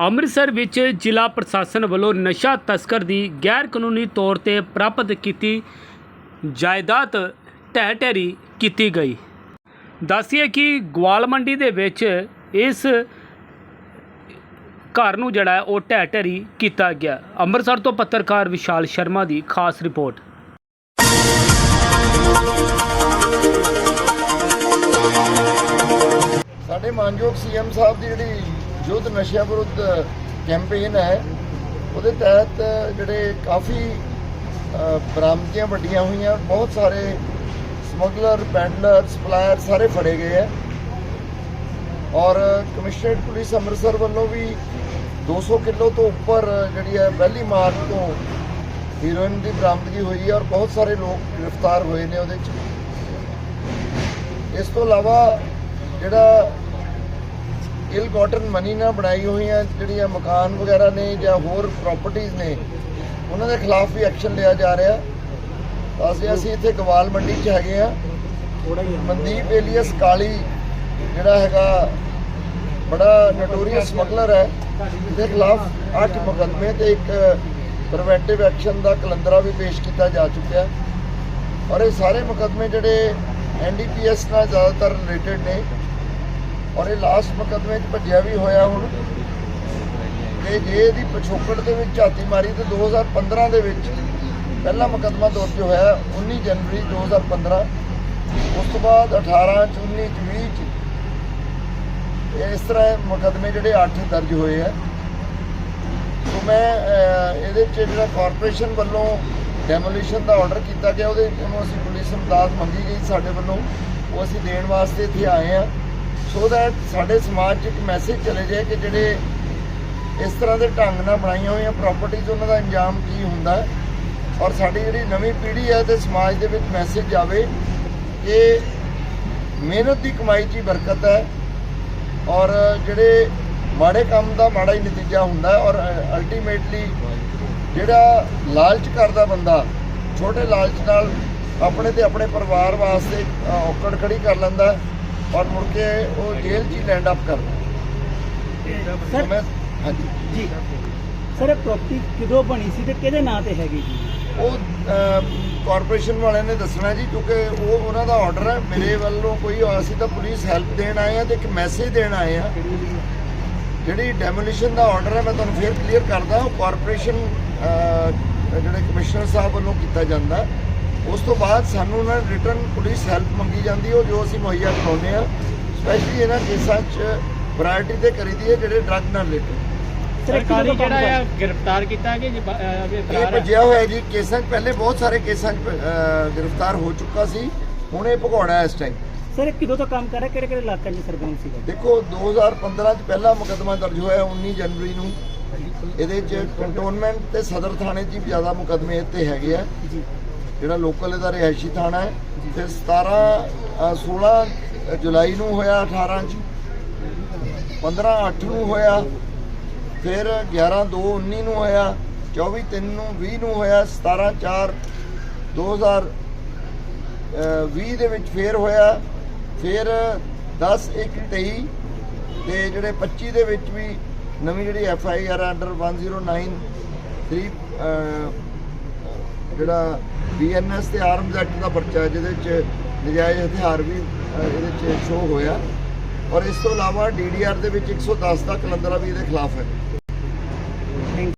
ਅੰਮ੍ਰਿਤਸਰ ਵਿੱਚ ਜ਼ਿਲ੍ਹਾ ਪ੍ਰਸ਼ਾਸਨ ਵੱਲੋਂ ਨਸ਼ਾ ਤਸਕਰ ਦੀ ਗੈਰ ਕਾਨੂੰਨੀ ਤੌਰ ਤੇ ਪ੍ਰਾਪਤ ਕੀਤੀ ਜਾਇਦਾਦ ਢਹਿ ਢੇਰੀ ਕੀਤੀ ਗਈ। ਦੱਸਿਏ ਕਿ ਗਵਾਲ ਮੰਡੀ ਦੇ ਵਿੱਚ ਇਸ ਘਰ ਨੂੰ ਜਿਹੜਾ ਉਹ ਢਹਿ ਢੇਰੀ ਕੀਤਾ ਗਿਆ। ਅੰਮ੍ਰਿਤਸਰ ਤੋਂ ਪੱਤਰਕਾਰ ਵਿਸ਼ਾਲ ਸ਼ਰਮਾ ਦੀ ਖਾਸ ਰਿਪੋਰਟ। ਸਾਡੇ ਮਾਨਯੋਗ ਸੀਐਮ ਸਾਹਿਬ ਦੀ ਜਿਹੜੀ ਯੁੱਧ ਨਸ਼ਿਆਂ ਵਿਰੁੱਧ ਕੈਂਪੇਨ ਹੈ ਉਹਦੇ ਤਹਿਤ ਜਿਹੜੇ ਕਾਫੀ ਅ, ਵੱਡੀਆਂ ਹੋਈਆਂ ਬਹੁਤ ਸਾਰੇ ਸਮਗਲਰ ਪੈਡਲਰ ਸਪਲਾਇਰ ਸਾਰੇ ਫੜੇ ਗਏ ਹੈ। ਔਰ ਕਮਿਸ਼ਨਰੇਟ ਪੁਲਿਸ ਅੰਮ੍ਰਿਤਸਰ ਵੱਲੋਂ ਵੀ 200 ਕਿਲੋ ਤੋਂ ਉੱਪਰ ਜਿਹੜੀ ਹੈ ਪਹਿਲੀ ਮਾਰਚ ਤੋਂ ਹੀਰੋਇਨ ਦੀ ਬਰਾਮਦਗੀ ਹੋਈ ਹੈ ਔਰ ਬਹੁਤ ਸਾਰੇ ਲੋਕ ਗ੍ਰਿਫਤਾਰ ਹੋਏ ਨੇ ਉਹਦੇ 'ਚ। ਇਸ ਤੋਂ ਇਲਾਵਾ ਜਿਹੜਾ ਇਲ ਕਾਟਨ ਮਨੀ ਨਾਲ ਬਣਾਈ ਹੋਈਆਂ ਜਿਹੜੀਆਂ ਮਕਾਨ ਵਗੈਰਾ ਨੇ ਜਾਂ ਹੋਰ ਪ੍ਰਾਪਰਟੀਆਂ ਨੇ ਉਹਨਾਂ ਦੇ ਖਿਲਾਫ ਵੀ ਐਕਸ਼ਨ ਲਿਆ ਜਾ ਰਿਹਾ। ਅਸੀਂ ਅਸੀਂ ਇੱਥੇ ਗਵਾਲ ਮੰਡੀ 'ਚ ਹੈਗੇ ਆ ਮਨਦੀਪ ਏਲੀਅਸ ਕਾਲੀ ਜਿਹੜਾ ਹੈਗਾ ਬੜਾ ਨੋਟੋਰੀਅਸ ਸਮਗਲਰ ਹੈ ਇਹਦੇ ਖਿਲਾਫ 8 ਮੁਕੱਦਮੇ ਤੇ ਇੱਕ ਪ੍ਰੀਵੈਂਟਿਵ ਐਕਸ਼ਨ ਦਾ ਕਲੰਦਰਾ ਵੀ ਪੇਸ਼ ਕੀਤਾ ਜਾ ਚੁੱਕਿਆ। ਔਰ ਇਹ ਸਾਰੇ ਮੁਕੱਦਮੇ ਜਿਹੜੇ ਐਨਡੀਪੀਐਸ ਨਾਲ ਜ਼ਿਆਦਾਤਰ ਰਿਲੇਟਡ ਨੇ। ਔਰ ਇਹ ਲਾਸਟ ਮੁਕੱਦਮੇ 'ਚ ਭੱਜਿਆ ਵੀ ਹੋਇਆ ਹੁਣ। ਤੇ ਜੇ ਇਹਦੀ ਪਿਛੋਕੜ ਦੇ ਵਿੱਚ ਝਾਤੀ ਮਾਰੀ ਤੇ 2015 ਦੇ ਵਿੱਚ ਪਹਿਲਾ ਮੁਕੱਦਮਾ ਦਰਜ ਹੋਇਆ 19 ਜਨਵਰੀ 2015 ਉਸ ਤੋਂ ਬਾਅਦ 18 ਚ 19 ਚ 20 ਚ ਇਸ ਤਰ੍ਹਾਂ ਇਹ ਮੁਕੱਦਮੇ ਜਿਹੜੇ 8 ਦਰਜ ਹੋਏ ਆ। ਸੋ ਮੈਂ ਇਹਦੇ ਚ ਜਿਹੜਾ ਕਾਰਪੋਰੇਸ਼ਨ ਵੱਲੋਂ ਡੈਮੋਲੀਸ਼ਨ ਦਾ ਆਰਡਰ ਕੀਤਾ ਗਿਆ, ਉਹਦੇ ਨੂੰ ਅਸੀਂ ਪੁਲਿਸ ਇਮਦਾਦ ਮੰਗੀ ਗਈ ਸਾਡੇ ਵੱਲੋਂ। ਉਹ ਅਸੀਂ ਦੇਣ ਵਾਸਤੇ ਇੱਥੇ ਆਏ ਆ। ਸੋ ਦੈਟ ਸਾਡੇ ਸਮਾਜ 'ਚ ਇੱਕ ਮੈਸੇਜ ਚਲੇ ਜਾਏ ਕਿ ਜਿਹੜੇ ਇਸ ਤਰ੍ਹਾਂ ਦੇ ਢੰਗ ਨਾਲ ਬਣਾਈਆਂ ਹੋਈਆਂ ਪ੍ਰਾਪਰਟੀਆਂ ਉਹਨਾਂ ਦਾ ਅੰਜਾਮ ਕੀ ਹੁੰਦਾ ਔਰ ਸਾਡੀ ਜਿਹੜੀ ਨਵੀਂ ਪੀੜ੍ਹੀ ਹੈ ਤੇ ਸਮਾਜ ਦੇ ਵਿੱਚ ਮੈਸੇਜ ਜਾਵੇ ਕਿ ਮਿਹਨਤ ਦੀ ਕਮਾਈ 'ਚ ਹੀ ਬਰਕਤ ਹੈ। ਔਰ ਜਿਹੜੇ ਮਾੜੇ ਕੰਮ ਦਾ ਮਾੜਾ ਹੀ ਨਤੀਜਾ ਹੁੰਦਾ ਔਰ ਅਲਟੀਮੇਟਲੀ ਜਿਹੜਾ ਲਾਲਚ ਕਰਦਾ ਬੰਦਾ ਛੋਟੇ ਲਾਲਚ ਨਾਲ ਆਪਣੇ ਤੇ ਆਪਣੇ ਪਰਿਵਾਰ ਵਾਸਤੇ ਔਕੜ ਖੜੀ ਕਰ ਲੈਂਦਾ ਔਰ ਮੁੜ ਕੇ ਉਹ ਜੇਲ੍ਹ 'ਚ ਹੀ ਲੈਂਡ ਅਪ ਕਰਦਾ ਹੈ। ਸੋ ਮੈਂ ਹਾਂਜੀ। ਜੀ। ਸਰ ਇਹ ਪ੍ਰਾਪਰਟੀ ਕਿਦੋਂ ਬਣੀ ਸੀ ਤੇ ਕਿਹਦੇ ਨਾਂ ਤੇ ਹੈਗੀ ਜੀ ਉਹ ਕਾਰਪੋਰੇਸ਼ਨ ਵਾਲਿਆਂ ਨੇ ਦੱਸਣਾ ਜੀ, ਕਿਉਂਕਿ ਉਹ ਉਹਨਾਂ ਦਾ ਆਰਡਰ ਹੈ। ਮੇਰੇ ਵੱਲੋਂ ਕੋਈ ਅਸੀਂ ਤਾਂ ਪੁਲਿਸ ਹੈਲਪ ਦੇਣ ਆਏ ਆ ਤੇ ਇੱਕ ਮੈਸੇਜ ਦੇਣ ਆਏ ਆ। ਜਿਹੜੀ ਡੈਮੋਲੀਸ਼ਨ ਦਾ ਆਰਡਰ ਹੈ, ਮੈਂ ਤੁਹਾਨੂੰ ਫੇਰ ਕਲੀਅਰ ਕਰਦਾ, ਉਹ ਕਾਰਪੋਰੇਸ਼ਨ ਜਿਹੜੇ ਕਮਿਸ਼ਨਰ ਸਾਹਿਬ ਵੱਲੋਂ ਕੀਤਾ ਜਾਂਦਾ। ਉਸ ਤੋਂ ਬਾਅਦ ਸਾਨੂੰ ਉਹਨਾਂ ਰਿਟਰਨ ਪੁਲਿਸ ਹੈਲਪ ਮੰਗੀ ਜਾਂਦੀ, ਉਹ ਜੋ ਅਸੀਂ ਮੁਹੱਈਆ ਕਰਾਉਂਦੇ ਆ। ਸਪੈਸ਼ਲੀ ਇਹਨਾਂ ਕੇਸਾਂ 'ਚ ਵੈਰਾਈਟੀ ਤੇ ਕਰੀਦੀ ਹੈ, ਜਿਹੜੇ ਡਰੱਗ ਨਾਲ ਰਿਲੇਟਡ ਸਰਕਾਰੀ ਜਿਹੜਾ ਆ ਗ੍ਰਿਫਤਾਰ ਕੀਤਾ ਕਿ ਇਹ ਭੱਜਿਆ ਹੋਇਆ ਜੀ ਕੇਸਾਂ 'ਚ ਪਹਿਲੇ ਬਹੁਤ ਸਾਰੇ ਕੇਸਾਂ 'ਚ ਅਹ, ਗ੍ਰਿਫਤਾਰ ਹੋ ਚੁੱਕਾ ਸੀ ਹੁਣ ਇਹ ਭਗੌੜਾ ਹੈ ਇਸ ਟਾਈਮ ਸਰ ਇਹ ਕਿਦੋਂ ਤੋਂ ਕੰਮ ਕਰ ਰਿਹਾ ਕਿਹੜੇ ਕਿਹੜੇ ਇਲਾਕਿਆਂ 'ਚ ਸਰਪੰਚ ਸੀਗਾ? ਦੇਖੋ 2015 'ਚ ਪਹਿਲਾ ਮੁਕੱਦਮਾ ਦਰਜ ਹੋਇਆ 19 ਜਨਵਰੀ ਨੂੰ। ਇਹਦੇ 'ਚ ਕੰਟੋਨਮੈਂਟ ਤੇ ਸਦਰ ਥਾਣੇ 'ਚ ਹੀ ਜ਼ਿਆਦਾ ਮੁਕੱਦਮੇ ਇੱਥੇ ਹੈਗੇ ਆ। ਜੀ। ਜਿਹੜਾ ਲੋਕਲ ਇਹਦਾ ਰਿਹਾਇਸ਼ੀ ਥਾਣਾ ਹੈ। ਫਿਰ 17 ਅ, 16 ਜੁਲਾਈ ਨੂੰ ਹੋਇਆ 18 ਚ। 15 8 ਨੂੰ ਹੋਇਆ। ਫਿਰ 11 2 19 ਨੂੰ ਹੋਇਆ 24 3 ਨੂੰ 20 ਨੂੰ ਹੋਇਆ 17 4 2020 ਦੇ ਵਿੱਚ ਫੇਰ ਹੋਇਆ, ਫਿਰ 10 1 23 ਤੇ ਜਿਹੜੇ 25 ਦੇ ਵਿੱਚ ਵੀ ਨਵੀਂ ਜਿਹੜੀ ਐਫ ਆਈ ਆਰ ਅੰਡਰ 1093 3 ਜਿਹੜਾ ਬੀਐਨਐਸ ਤੇ ਆਰਮਜ਼ ਐਕਟ ਦਾ ਪਰਚਾ, ਜਿਹਦੇ ਵਿੱਚ ਨਜਾਇਜ਼ ਹਥਿਆਰ ਵੀ ਇਹਦੇ ਵਿੱਚ ਸ਼ੋ ਹੋਇਆ। ਔਰ ਇਸ ਤੋਂ ਇਲਾਵਾ ਡੀਡੀਆਰ ਦੇ ਵਿੱਚ 110 ਦਾ ਕਲੰਦਰਾ ਵੀ ਇਹਦੇ ਖਿਲਾਫ ਹੈ।